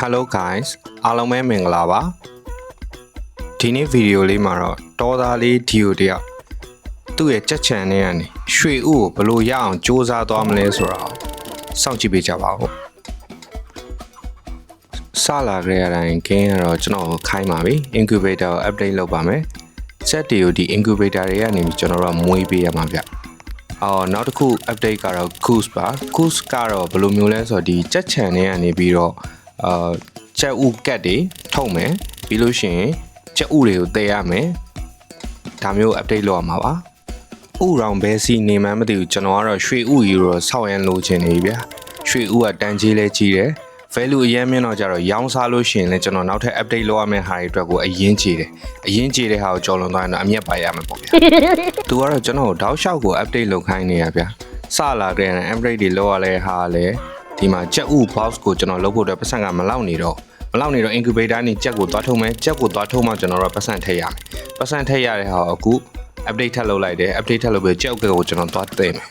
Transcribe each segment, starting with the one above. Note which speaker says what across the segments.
Speaker 1: Hello guys အားလုံးပဲမင်္ဂလာပါဒီနေ့ဗီဒီယိုလေးမှာတော့တောသားလေးဒီယိုတယောက်သူ့ရဲ့ကြက်ချန်နဲ့ကနေရွှေဥကိုဘယ်လိုရအောင်စူးစမ်းသွားမလဲဆိုတာကိုစောင့်ကြည့်ပေးကြပါဦးစလာကြရတိုင်းကင်းကတော့ကျွန်တော်ကိုခိုင်းပါပြီ incubator ကို update လုပ်ပါမယ် set တွေကိုဒီ incubator တွေကနေပြီးကျွန်တော်တို့ကမွေးပေးရမှာဗျအော်နောက်တစ်ခု update ကတော့ goose ပါ goose ကတော့ဘယ်လိုမျိုးလဲဆိုတော့ဒီကြက်ချန်နဲ့ကနေပြီးတော့ အာချက်ဥကတ်တွေထုတ်မယ်ပြီးလို့ရှိရင်ချက်ဥတွေကိုတည်ရမယ်ဒါမျိုး update လုပ်ရမှာပါဥရောင်ဘဲစီနေမှန်းမသိဘူးကျွန်တော်ကတော့ရွှေဥကြီးတော့ဆောက်ရန်လိုချင်နေပြီဗျာရွှေဥကတန်ကြီးလဲကြီးတယ် value အရင်မြင်တော့ကြတော့ရောင်းစားလို့ရှိရင်လည်းကျွန်တော်နောက်ထပ် update လုပ်ရမယ့်ဟာတွေအတွက်ကိုအရင်ကြီးတယ်အရင်ကြီးတဲ့ဟာကိုကြော်လွန်သွားရင်တော့အမျက်ပါရမယ်ပေါ့ဗျာသူကတော့ကျွန်တော်ကိုတောက်လျှောက်ကို update လုပ်ခိုင်းနေရဗျာစလာကြတဲ့ update တွေလုပ်ရလဲဟာလဲ ဒီမှာကြက်ဥ box ကိုကျွန်တော်လုပ်ဖို့အတွက်ပတ်စံကမလောက်နေတော့မလောက်နေတော့ incubator နေကြက်ကိုသွားထုတ်မယ်ကြက်ကိုသွားထုတ်မှကျွန်တော်တို့ပတ်စံထည့်ရမယ်ပတ်စံထည့်ရတဲ့ဟာကိုအခု update ထပ်လုပ်လိုက်တယ် update ထပ်လုပ်ပြီးကြက်ဥကက်ကိုကျွန်တော်သွားသိမယ်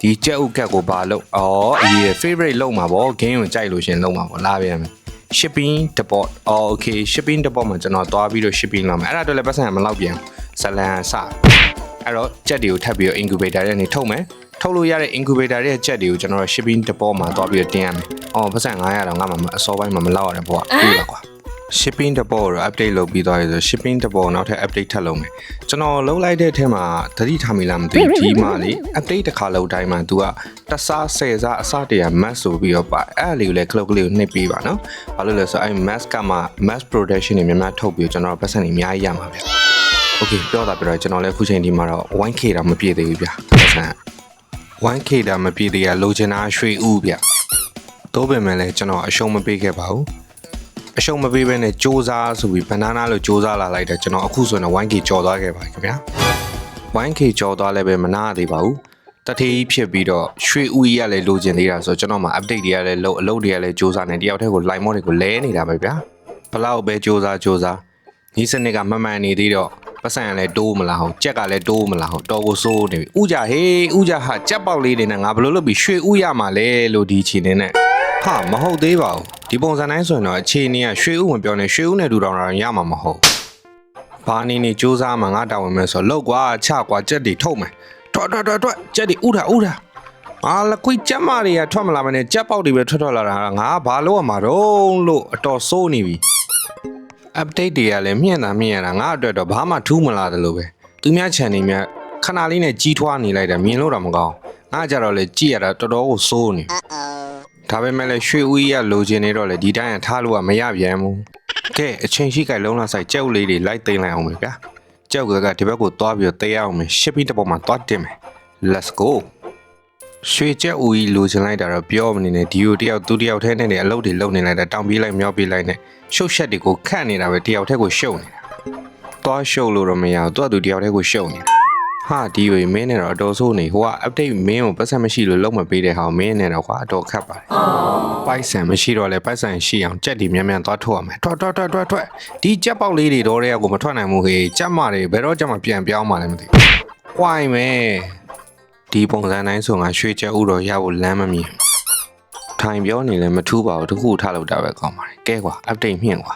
Speaker 1: ဒီကြက်ဥကက်ကိုဘာလုပ်အော်အရေး favorite လုပ်မှာပေါ့ game ကိုကြိုက်လို့ရှရင်လုပ်မှာပေါ့လာပြန်မယ် shipping depot အော် okay shipping depot မှာကျွန်တော်သွားပြီးတော့ shipping လုပ်မယ်အဲ့ဒါတော့လည်းပတ်စံကမလောက်ပြန်ဇလန်စအဲ့တော့ကြက်တွေကိုထပ်ပြီးတော့ incubator ထဲကနေထုတ်မယ် ထုတ်လို့ရတဲ့ incubator ရဲ့ကြက်တွေကိုကျွန်တော်တို့ shipping depot မှာသွားပြီးတော့တင်ရမယ်။အော်ပတ်စံ900တော့ငါမှမအစောပိုင်းမှာမလောက်ရတဲ့ဘောကပြီးပါကွာ။ shipping depot ကို update လုပ်ပြီးသွားပြီဆို shipping depot ကိုနောက်ထပ် update ထပ်လုပ်မယ်။ကျွန်တော်လုပ်လိုက်တဲ့အထက်မှာသတိထားမိလားမသိဘူးဒီမှာလေ update တစ်ခါလုပ်တိုင်းမှာ तू ကတစားဆယ်စားအစတရ mass ဆိုပြီးတော့ပါအဲ့ဒါလေးကိုလည်း clock လေးကိုနှိပ်ပေးပါနော်။ဘာလို့လဲဆိုတော့အဲ့ mass ကမှ mass production တွေများများထုတ်ပြီးတော့ကျွန်တော်တို့ပတ်စံတွေအများကြီးရမှာဗျ။ Okay ပြောတာပြောတော့ကျွန်တော်လည်းအခုချိန်ဒီမှာတော့ 1k တာမပြည့်သေးဘူးဗျပတ်စံ 1k တာမပြည့်သေးရလိုချင်တာရွှေဥဗျတိုးပင်မဲ့လည်းကျွန်တော်အရှုံးမပေးခဲ့ပါဘူးအရှုံးမပေးဘဲနဲ့စူးစမ်းဆိုပြီးဘနာနာလို့စူးစမ်းလာလိုက်တယ်ကျွန်တော်အခုဆိုရင် 1k ကြော်သွားခဲ့ပါပြီခင်ဗျာ 1k ကြော်သွားလည်းပဲမနာရသေးပါဘူးတထေးကြီးဖြစ်ပြီးတော့ရွှေဥကြီးကလည်းလိုချင်သေးတာဆိုတော့ကျွန်တော်မှ update တွေကလည်းလုပ်အလုပ်တွေကလည်းစူးစမ်းနေတယောက်တည်းကို line mode တွေကိုလဲနေတာပဲဗျာဘလောက်ပဲစူးစမ်းစူးစမ်း ညီစနစ်ကမမှန်နေသေးတော့ပတ်စံကလည်းတိုးမလားဟုတ်ကြက်ကလည်းတိုးမလားဟုတ်တော်ကိုစိုးနေပြီဥကြဟေးဥကြဟာကြက်ပေါက်လေးတွေနဲ့ငါဘယ်လိုလုပ်ပြီးရွှေဥရမှာလဲလို့ဒီချီနေနဲ့ဟာမဟုတ်သေးပါဘူးဒီပုံစံတိုင်းဆိုရင်တော့အခြေအနေကရွှေဥဝင်ပြောနေရွှေဥနဲ့ဒူတောင်တာရမှာမဟုတ်ဘာအနေနဲ့စူးစမ်းမှငါတာဝန်မယ်ဆိုတော့လောက်ကွာချကွာကြက်တွေထုတ်မယ်ထွက်ထွက်ထွက်ထွက်ကြက်တွေဥတာဥတာအာလကွိကြက်မတွေကထွက်မလာမနဲ့ကြက်ပေါက်တွေပဲထွက်ထွက်လာတာငါဘာလို့ရမှာတော့လို့အတော်စိုးနေပြီ update တွေကလည်းမြင့်တာမြင့်ရတာငါအတွက်တော့ဘာမှထူးမလာတယ်လို့ပဲသူများ channel များခဏလေးနဲ့ကြီးထွားနေလိုက်တာမြင်လို့တော့မကောင်းငါကြတော့လေကြည့်ရတာတော်တော်ကိုစိုးနေဒါပေမဲ့လည်းရွှေဦးကြီးကလိုချင်နေတော့လေဒီတိုင်းကထားလို့ကမရပြန်ဘူးကဲအချိန်ရှိကြိုက်လုံးလာဆိုင်ကြောက်လေးတွေလိုက်သိမ်းလိုက်အောင်ပဲဗျာကြောက်ကကဒီဘက်ကိုသွားပြီးတော့တေးအောင်မယ် shipping တစ်ပေါ်မှာသွားတင်မယ် let's go ရွှေချက်ဦးကြီးလိုချင်လိုက်တာတော့ပြောမနေနဲ့ဒီကိုတယောက်သူတယောက်ထဲနဲ့လည်းအလုပ်တွေလုပ်နေလိုက်တာတောင်းပြေးလိုက်မြောက်ပြေးလိုက်နဲ့ရှုပ်ရှက်တွေကိုခတ်နေတာပဲတယောက်ထဲကိုရှုပ်နေတာသွားရှုပ်လို့တော့မရဘူးသူကသူတယောက်ထဲကိုရှုပ်နေတာဟာဒီဝေမင်းနဲ့တော့အတော်ဆိုးနေဟိုက update မင်းကိုပတ်စံမရှိလို့လုံးမပေးတဲ့ဟာကိုမင်းနဲ့တော့ကွာအတော်ခတ်ပါတယ်ပိုက်ဆံမရှိတော့လဲပိုက်ဆံရှိအောင်ကြက်ဒီမြန်မြန်သွားထုတ်ရမယ်ထွက်ထွက်ထွက်ထွက်ထွက်ဒီကြက်ပေါက်လေးတွေတော့တဲ့ကိုမထွက်နိုင်ဘူးဟေးကြက်မတွေဘယ်တော့ကြက်မပြန်ပြောင်းမှလည်းမသိဘူးဝိုင်းမယ် ဒီပုံစံတိုင်းဆိုငါရွှေချက်ဥတော်ရဖို့လမ်းမမြင်ထိုင်ပြောနေလဲမထူးပါဘူးတခုထားလို့တာပဲကောင်းပါတယ်ကဲကွာ update မြင့်ကွာ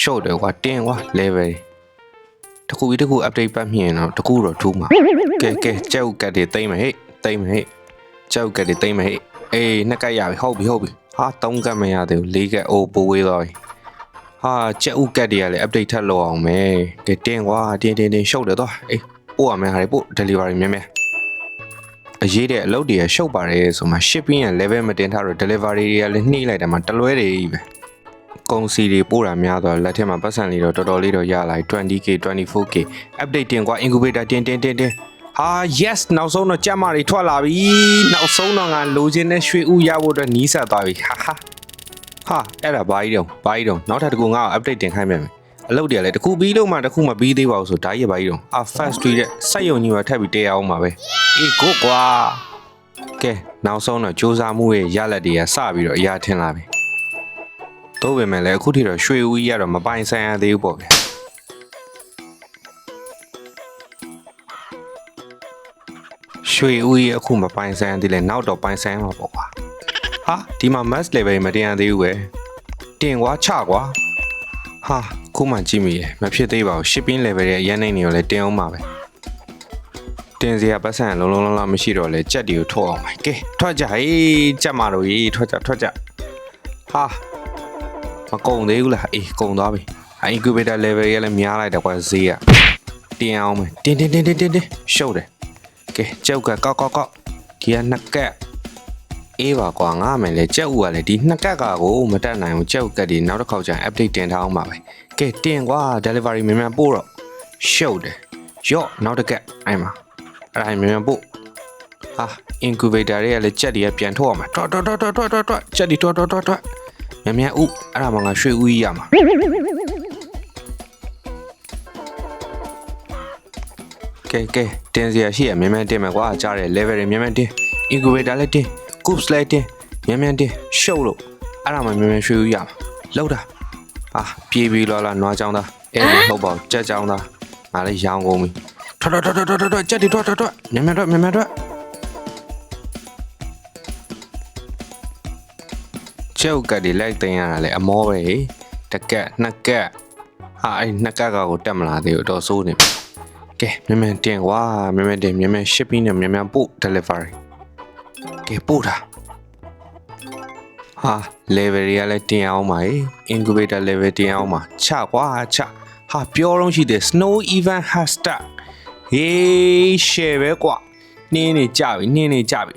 Speaker 1: short တယ်ကွာတင်းကွာ level တခုပြီးတခု update ပတ်မြင့်တော့တခုတော့ထူးမှာကဲကဲကြောက်ကတ်တွေတိမ့်မယ်ဟေ့တိမ့်မယ်ဟေ့ကြောက်ကတ်တွေတိမ့်မယ်ဟေ့အေးနှစ်ကတ်ရပြီဟုတ်ပြီဟုတ်ပြီဟာသုံးကတ်မရသေးဘူးလေးကတ်အိုးပိုးဝေးသွားပြီဟာကြောက်ကတ်တွေကလည်း update ထပ်လုပ်အောင်မယ်ကဲတင်းကွာတင်းတင်းတင်း short တယ်တော့အေးပို့ရမယ်ဟာတွေပို့ delivery မြဲမြဲ အရေးတဲ့အလုပ်တွေကရှုပ်ပါတယ်ဆိုမှ shipping ရဲ့ level မတင်ထားတော့ delivery တွေကလည်းနှိမ့်လိုက်တယ်မှာတလွဲတွေကြီးပဲကုန်စီတွေပို့တာများတော့လက်ထက်မှာပတ်စံလေးတော့တော်တော်လေးတော့ရလာပြီ 20k 24k update တင်ကွာ incubator တင်တင်တင်တင်ဟာ yes နောက်ဆုံးတော့ကြက်မတွေထွက်လာပြီနောက်ဆုံးတော့ငါလိုချင်တဲ့ရွှေဥရဖို့အတွက်နီးစပ်သွားပြီဟာဟာဟာအဲ့ဒါဘာကြီးတော့ဘာကြီးတော့နောက်ထပ်တစ်ခုငါ့ကို update တင်ခိုင်းမယ်မယ် အလုပ်တွေကလည်းတစ်ခုပြီးလို့မှတစ်ခုမပြီးသေးပါဘူးဆိုဒါကြီးရဘာကြီးတော့အာ fast tweet တဲ့စက်ယုံကြီးမှာထပ်ပြီးတရားအောင်ပါပဲအေးကိုကွာကဲနောက်ဆုံးတော့စူးစမ်းမှုရဲ့ရလက်တွေကစပြီးတော့အရာထင်လာပြီတို့ပဲမဲ့လည်းအခုထိတော့ရွှေဦးကြီးကတော့မပိုင်ဆိုင်ရသေးဘူးပေါ့ဗျာရွှေဦးကြီးအခုမပိုင်ဆိုင်ရသေးလဲနောက်တော့ပိုင်ဆိုင်မှာပေါ့ကွာဟာဒီမှာ mass level မတင်ရသေးဘူးပဲတတင်ကွာချကွာဟာ ခုမှကြည့်မိရယ်မဖြစ်သေးပါဘူး shipping level ရဲ့အရင်နေနေကိုလည်းတင်အောင်ပါပဲတင်စရာပတ်စံလုံးလုံးလုံးလုံးမရှိတော့လဲကြက်တီကိုထုတ်အောင်ပါကဲထွက်ကြဟေးကြက်မာတို့ကြီးထွက်ကြထွက်ကြဟာမကုံသေးဘူးလားအေးကုံသွားပြီဟာ incubator level ရဲ့လည်းများလိုက်တယ်ကွာဈေးကတင်အောင်မယ်တင်တင်တင်တင်တင်တင်ရှုပ်တယ်ကဲကြောက်ကကောက်ကောက်ကောက်ဒီကနှစ်ကက် အေးပါကွာငါမယ်လေကြက်ဥကလည်းဒီနှစ်ကက်ကကိုမတက်နိုင်ဘူးကြက်ဥကက်ဒီနောက်တစ်ခေါက်ကျရင် update တင်ထားအောင်ပါပဲကဲတင်ကွာ delivery မြန်မြန်ပို့တော့ရှုပ်တယ်ရော့နောက်တစ်ကက်အဲ့မှာအဲ့ဒါမြန်မြန်ပို့ဟာ incubator တွေကလည်းကြက်တွေကပြန်ထုတ်အောင်မှာတွတ်တွတ်တွတ်တွတ်တွတ်တွတ်ကြက်ဒီတွတ်တွတ်တွတ်တွတ်မြန်မြန်ဥအဲ့ဒါမှငါရွှေဥကြီးရမှာကဲကဲတင်စရာရှိရမြန်မြန်တင်မယ်ကွာကြားတယ် level တွေမြန်မြန်တင် incubator လည်းတင် coops လည်းတင်မြန်မြန်တင်ရှုပ်လို့အဲ့ဒါမှမြန်မြန်ရွှေဥရမှာလောက်တာဟာပြေးပြီးလောလာနွားချောင်းသားအဲ့ဒါမဟုတ်ပါဘူးကြက်ချောင်းသားငါလည်းရောင်းကုန်ပြီထွက်ထွက်ထွက်ထွက်ထွက်ထွက်ကြက်ဒီထွက်ထွက်ထွက်မြန်မြန်ထွက်မြန်မြန်ထွက်ကျုပ်ကဒီလိုက်တင်ရတာလေအမောပဲတကက်နှစ်ကက်ဟာအဲ့နှစ်ကက်ကကိုတက်မလာသေးဘူးတော့စိုးနေပြီကဲမြန်မြန်တင်ကွာမြန်မြန်တင်မြန်မြန် shipping နဲ့မြန်မြန်ပို့ delivery ကဲပို့တာဟာ level တွေကလည်းတင်အောင်ပါ incubator level တင်အောင်ပါချကွာချဟာပြောတော့ရှိတယ် snow event hashtag ဟေး share ပဲကွာနင်းနေကြပြီနင်းနေကြပြီ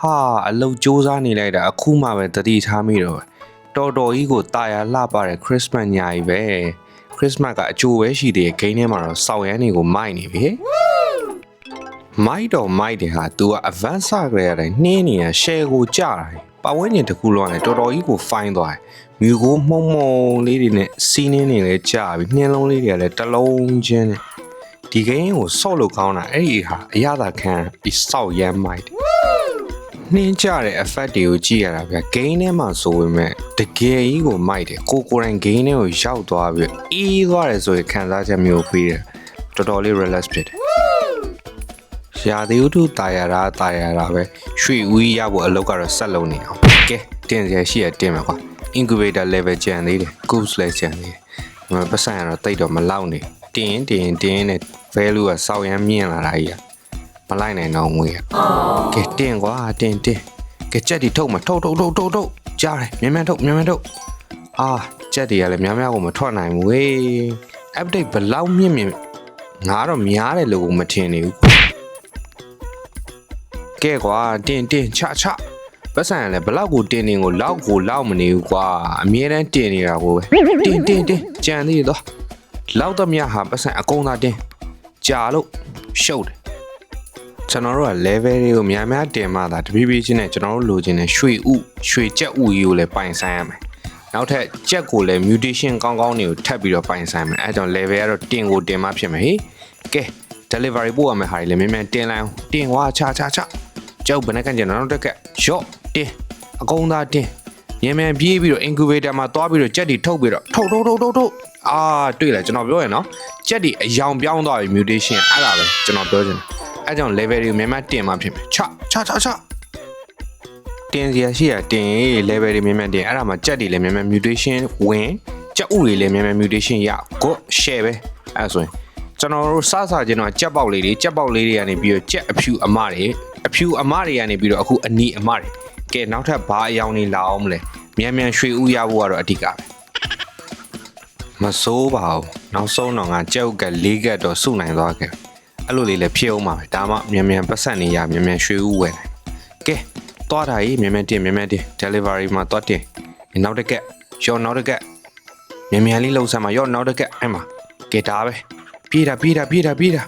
Speaker 1: ဟာအလုတ်စူးစမ်းနေလိုက်တာအခုမှပဲတတိထားမိတော့တော်တော်ကြီးကိုတာယာလှပတဲ့ Christmas ညာကြီးပဲ Christmas ကအကျိုးပဲရှိသေးတယ်ဂိမ်းထဲမှာတော့စောက်ရမ်းတွေကိုမိုက်နေပြီဟဲ့ မိုက်တော့မိုက်တယ်ဟာ तू က advance ကြရတဲ့နှင်းနေရ share ကိုကြားတယ်ပဝင်းကျင်တစ်ခုလုံးနဲ့တော်တော်ကြီးကို fine သွားတယ်မြူကိုမှုံမှုံလေးတွေနဲ့စီးနှင်းနေလဲကြားပြီနှင်းလုံးလေးတွေကလည်းတစ်လုံးချင်းနဲ့ဒီ game ကိုဆော့လို့ကောင်းတာအဲ့ဒီဟာအရသာခံပြီးစောက်ရမ်းမိုက်တယ်နှင်းကြတဲ့ effect တွေကိုကြည့်ရတာဗျ game ထဲမှာဆိုပေမဲ့တကယ်ကြီးကိုမိုက်တယ်ကိုကိုယ်တိုင် game ထဲကိုရောက်သွားပြီးအေးသွားတယ်ဆိုရင်ခံစားချက်မျိုးပေးတယ်တော်တော်လေး relax ဖြစ်တယ် ရာသီဥတုတာယာတာတာယာတာပဲရွှေဦးရဖို့အလုပ်ကတော့ဆက်လုပ်နေအောင်ကဲတင်စရာရှိရတင်မှာကွာ incubator level ကျန်သေးတယ် course လည်းကျန်သေးတယ်ငါပတ်ဆိုင်ရတော့တိတ်တော့မလောက်နေတင်းတင်းတင်းနဲ့ value ကစောက်ရမ်းမြင့်လာတာကြီးอ่ะမလိုက်နိုင်တော့ငွေကဲတင်းကွာတင်းတင်းကဲကြက်တီထုတ်မထုတ်ထုတ်ထုတ်ထုတ်ထုတ်ကြားတယ်မြန်မြန်ထုတ်မြန်မြန်ထုတ်အာကြက်တွေကလည်းများများကိုမထွက်နိုင်ဘူးဝေး update ဘလောက်မြင့်မြင့်ငါတော့များတယ်လို့မထင်နေဘူး ကဲကွာတင်တင်ချချပတ်စံရလဲဘလောက်ကိုတင်တင်ကိုလောက်ကိုလောက်မနေဘူးကွာအမြဲတမ်းတင်နေတာကိုပဲတင်တင်တင်ကြံသေးတော့လောက်တော့မြဟာပတ်စံအကုန်သာတင်ကြာလို့ရှုပ်တယ်ကျွန်တော်တို့က level တွေကိုများများတင်မှသာတဖြည်းဖြည်းချင်းနဲ့ကျွန်တော်တို့လိုချင်တဲ့ရွှေဥရွှေကြက်ဥကြီးကိုလည်းပိုင်ဆိုင်ရမယ်နောက်ထပ်ကြက်ကိုလည်း mutation ကောင်းကောင်းတွေကိုထပ်ပြီးတော့ပိုင်ဆိုင်မယ်အဲဒါကြောင့် level ကတော့တင်ကိုတင်မှဖြစ်မယ်ဟေးကဲ delivery ပို့ရမယ့်ဟာတွေလည်းမြန်မြန်တင်လိုက်အောင်တင်ွားချချချ ကျောက်ဘယ်နဲ့ကန်ကျင်တော့တက်ကရော့တင်းအကုန်သားတင်းမြန်မြန်ပြေးပြီးတော့ incubator မှာသွားပြီးတော့ကြက်တွေထုတ်ပြီးတော့ထုတ်ထုတ်ထုတ်ထုတ်ထုတ်အာတွေ့လားကျွန်တော်ပြောရနော်ကြက်တွေအယောင်ပြောင်းသွားပြီ mutation အဲ့ဒါပဲကျွန်တော်ပြောချင်တယ်အဲ့ကြောင့် level တွေမြန်မြန်တင်မှဖြစ်မယ်ချချချချတင်စရာရှိရတင် level တွေမြန်မြန်တင်အဲ့ဒါမှကြက်တွေလည်းမြန်မြန် mutation ဝင်ကြက်ဥတွေလည်းမြန်မြန် mutation ရ go share ပဲအဲ့ဆိုရင်ကျွန်တော်တို့စစချင်းတော့ကြက်ပေါက်လေးတွေကြက်ပေါက်လေးတွေကနေပြီးတော့ကြက်အဖြူအမတွေ အဖြူအမတွေကနေပြီးတော့အခုအနီအမတွေကဲနောက်ထပ်ဘာအယောင်တွေလာအောင်မလဲမြန်မြန်ရွှေဥရဖို့ကတော့အဓိကပဲမစိုးပါဘူးနောက်ဆုံးတော့ငါကြက်ဥက၄ကက်တော့စုနိုင်သွားခဲ့အဲ့လိုလေးလည်းဖြစ်အောင်ပါပဲဒါမှမြန်မြန်ပတ်ဆက်နေရမြန်မြန်ရွှေဥဝယ်နိုင်ကဲသွားတာကြီးမြန်မြန်တင်မြန်မြန်တင် delivery မှာသွားတင်နောက်တစ်ကက်ရောနောက်တစ်ကက်မြန်မြန်လေးလှုပ်ဆမ်းမှာရောနောက်တစ်ကက်အဲ့မှာကဲဒါပဲပြေးတာပြေးတာပြေးတာပြေးတာ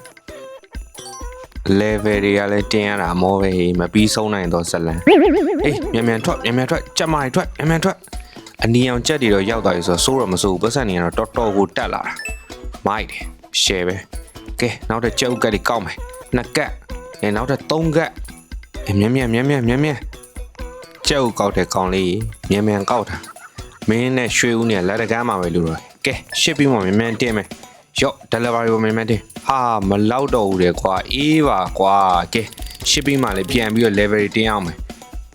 Speaker 1: level တွေကလည်းတင်ရတာမောပဲမပြီးဆုံးနိုင်တော့ဇလန်အေးမြန်မြန်ထွက်မြန်မြန်ထွက်ကြက်မိုင်ထွက်မြန်မြန်ထွက်အနီအောင်ကြက်တွေတော့ရောက်သွားပြီဆိုတော့စိုးရမစိုးဘူးပတ်စံနေရတော့တော်တော်ကိုတက်လာတာမိုက်တယ် share ပဲကဲနောက်တစ်ကြက်ဥကက်တွေကောက်မယ်နှစ်ကက်အဲနောက်တစ်သုံးကက်အဲမြန်မြန်မြန်မြန်မြန်မြန်ကြက်ဥကောက်တဲ့ကောင်လေးမြန်မြန်ကောက်တာမင်းနဲ့ရွှေဦးနဲ့လက်တကမ်းမှာပဲလို့တော့ကဲရှစ်ပြီးမှမြန်မြန်တင်မယ် ရော့ delivery ကိုမင်းမတင်ဟာမလောက်တော့ဘူးလေကွာအေးပါကွာကဲ shipping မှာလည်းပြန်ပြီးတော့ level တင်အောင်မယ်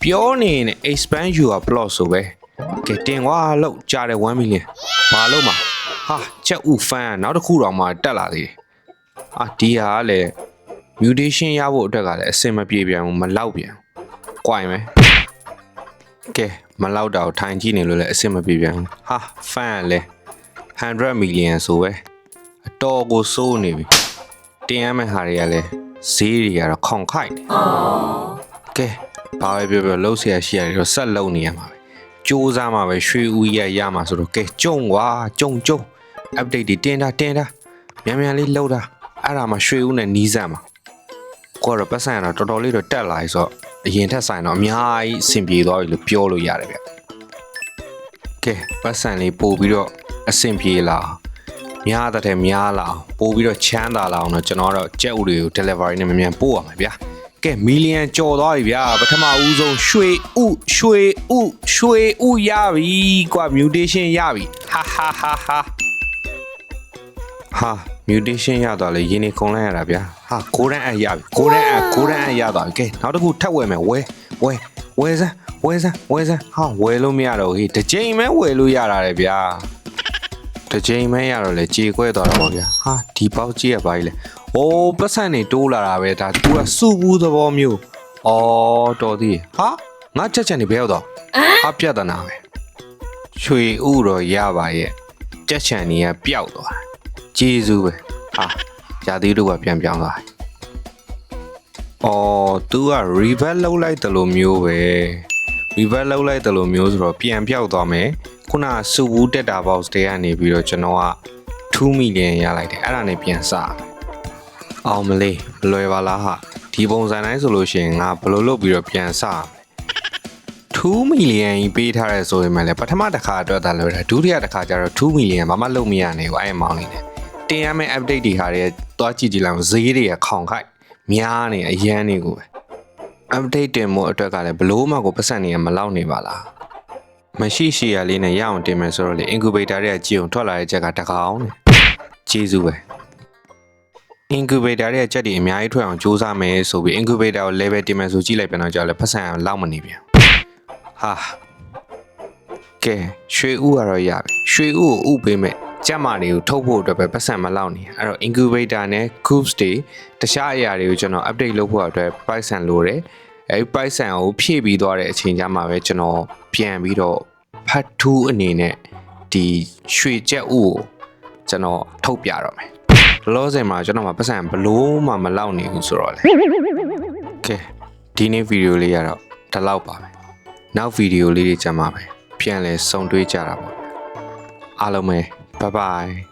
Speaker 1: ပြောနေရင် expand your plot ဆိုပဲကဲတင်ကွာလောက်ကြားတယ်1 million ဘာလို့မှာဟာချက်ဥဖန်နောက်တစ်ခုတော့မှတက်လာသေးတယ်အာဒီဟာကလည်း mutation ရဖို့အတွက်ကလည်းအဆင်မပြေပြန်ဘူးမလောက်ပြန်ဘူးကြွိုင်မယ်ကဲမလောက်တော့ထိုင်ကြည့်နေလို့လည်းအဆင်မပြေပြန်ဘူးဟာဖန်ကလည်း100 million ဆိုပဲအ တော်ကိုစိုးနေပြီတင်ရမယ့်ဟာတွေကလည်းဈေးတွေကတော့ခေါင်ခိုက်တယ်ကဲဘာပဲပြောပြောလှုပ်ရှားရှိရတယ်တော့ဆက်လှုပ်နေရမှာပဲစူးစမ်းမှာပဲရွှေဦးရရမှာဆိုတော့ကဲကြုံကွာကြုံကြုံ update တွေတင်တာတင်တာမြန်မြန်လေးလှုပ်တာအဲ့ဒါမှရွှေဦးနဲ့နီးစမ်းမှာကိုကတော့ပတ်စံရတော့တော်တော်လေးတော့တက်လာပြီဆိုတော့အရင်ထက်ဆိုင်တော့အများကြီးအဆင်ပြေသွားပြီလို့ပြောလို့ရတယ်ဗျကဲပတ်စံလေးပို့ပြီးတော့အဆင်ပြေလာ များတဲ့ထဲများလာအောင်ပို့ပြီးတော့ချမ်းသာလာအောင်တော့ကျွန်တော်ကတော့ကြက်ဥတွေကို delivery နဲ့မြန်မြန်ပို့ရမှာဗျာကဲမီလီယံကျော်သွားပြီဗျာပထမဦးဆုံးရွှေဥရွှေဥရွှေဥရပြီကွာ mutation ရပြီဟာဟာဟာဟာဟာ mutation ရသွားလေရင်းနေခုံလိုက်ရတာဗျာဟာ golden အရပြီ golden အ golden အရသွားပြီကဲနောက်တစ်ခုထပ်ဝယ်မယ်ဝဲဝဲဝဲစမ်းဝဲစမ်းဝဲစမ်းဟာဝယ်လို့မရတော့ဟေးတစ်ချိန်ပဲဝယ်လို့ရတာလေဗျာ တစ်ချိန်မဲရတော့လေကြေခွဲသွားတော့ဗောဗျာဟာဒီပေါက်ကြီးရပါ ਈ လေအိုးပတ်စံနေတိုးလာတာပဲဒါသူကစုဘူးသဘောမျိုးအော်တော်သေးဟာငါချက်ချက်နေဘဲရောက်တော့ဟာပြတ်တနာပဲရွှေဥတော့ရပါရဲ့ချက်ချန်နေကပျောက်သွားကျေးဇူးပဲဟာရာသီတို့ကပြန်ပြောင်းသွားတယ်အော် तू က reverse လောက်လိုက်တယ်လို့မျိုးပဲ reverse လောက်လိုက်တယ်လို့မျိုးဆိုတော့ပြန်ပြောက်သွားမယ် ခုနကစူဘူးတက်တာ box တွေကနေပြီးတော့ကျွန်တော်က2 million ရလိုက်တယ်အဲ့ဒါနဲ့ပြန်စမယ်အောင်မလေးလွယ်ပါလားဟာဒီပုံစံတိုင်းဆိုလို့ရှိရင်ငါဘယ်လိုလုပ်ပြီးတော့ပြန်စရမလဲ2 million ကြီးပေးထားရဲဆိုရင်လည်းပထမတစ်ခါအတွက်သာလွယ်တာဒုတိယတစ်ခါကျတော့2 million ဘာမှလုပ်မရနိုင်ဘူးအဲ့အမောင်းလေးနဲ့တင်ရမယ့် update တွေဟာတွေသွားကြည့်ကြည့်လိုက်ဈေးတွေကခေါင်ခိုက်များနေအရန်နေကိုပဲ update တင်မှုအတွက်ကလည်းဘလို့မှကိုပတ်စံနေရမလောက်နေပါလား မရှိရှိရလေးနဲ့ရအောင်တင်မယ်ဆိုတော့လေ incubator တွေကကြည်အောင်ထွက်လာတဲ့ချက်ကတကောင်နဲ့ကျေးဇူးပဲ incubator တွေကချက်တွေအများကြီးထွက်အောင်စူးစမ်းမယ်ဆိုပြီး incubator ကို level တင်မယ်ဆိုကြည့်လိုက်ပြန်တော့ကြာလဲပတ်စံလောက်မနေပြန်ဟာကဲရွှေဥကတော့ရပြီရွှေဥကိုဥပေးမဲ့ကျက်မာတွေကိုထုတ်ဖို့အတွက်ပဲပတ်စံမလောက်နေအဲ့တော့ incubator နဲ့ cubes တွေတခြားအရာတွေကိုကျွန်တော် update လုပ်ဖို့အတွက် Python လိုတယ် အဲဒီ Python ကိုဖြည့်ပြီးသွားတဲ့အချိန်ကျမှပဲကျွန်တော်ပြန်ပြီးတော့ဖတ်ထူးအနေနဲ့ဒီရွှေကျက်ဥကိုကျွန်တော်ထုတ်ပြတော့မယ်လောဆယ်မှာကျွန်တော်မှာပတ်စံဘလို့မှမလောက်နေဘူးဆိုတော့လေကဲဒီနေ့ဗီဒီယိုလေးကတော့ဒီလောက်ပါပဲနောက်ဗီဒီယိုလေးတွေကြမှာပဲပြန်လဲဆုံတွေ့ကြတာပေါ့အားလုံးပဲ bye bye